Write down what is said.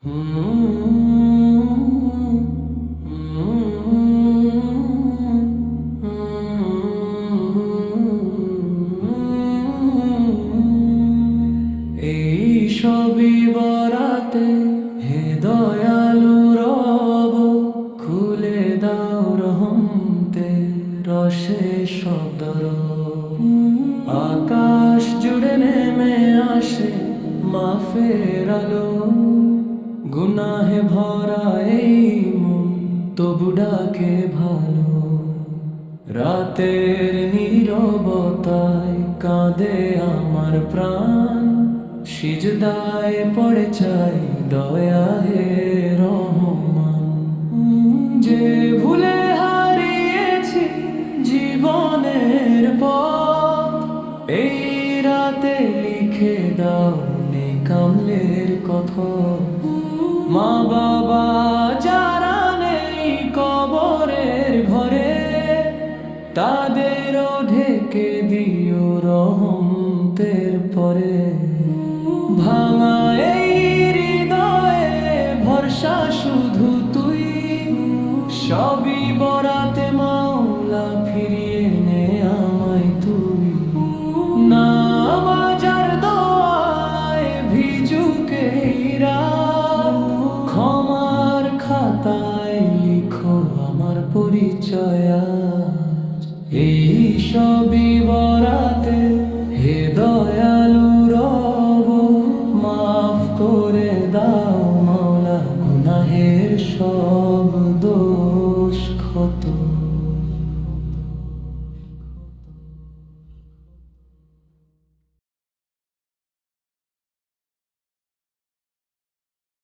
এই সবই বরাতে হে দয়ালু রব খুলে দাও রহমতে রসে শব্দর আকাশ জুড়ে গুনাহে ভরা এই মন তবু ডাকে ভালো। রাতের নীরবতায় কাঁদে আমার প্রাণ। সিজদায় পড়ে চাই দয়া হে রহমান। যে ভুলে হারিয়েছি জীবনের পথ, এই রাতে লিখে দাও কামলের কথা মা বাবা যারা নেই কবরের ঘরে, তাদেরও ঢেকে দিও রহমতের পরে। ভাঙা এই হৃদয়ে ভরসা শুধু তুই, সবই বরাতে পরিচয় এই সবই বরাতে হে দয়া